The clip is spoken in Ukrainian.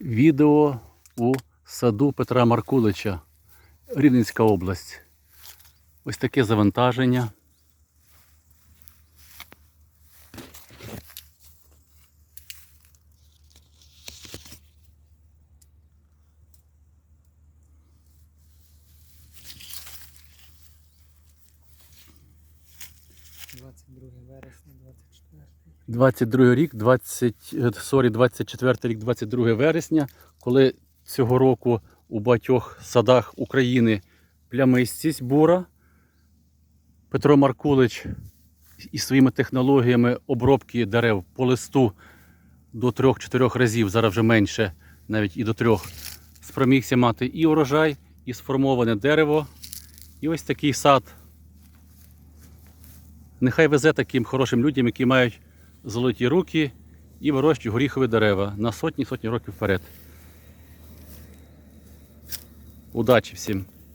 Відео у саду Петра Маркулича, Рівненська область. Ось таке завантаження. — 22 вересня, 24 22 рік, 20, е, сорі, 24 рік, 22 вересня, коли цього року у багатьох садах України плямистість бура. Петро Маркулич із своїми технологіями обробки дерев по листу до 3-4 разів, зараз вже менше, навіть і до 3, спромігся мати і урожай, і сформоване дерево. І ось такий сад. Нехай везе таким хорошим людям, які мають золоті руки і вирощують горіхові дерева на сотні-сотні років вперед. Удачі всім!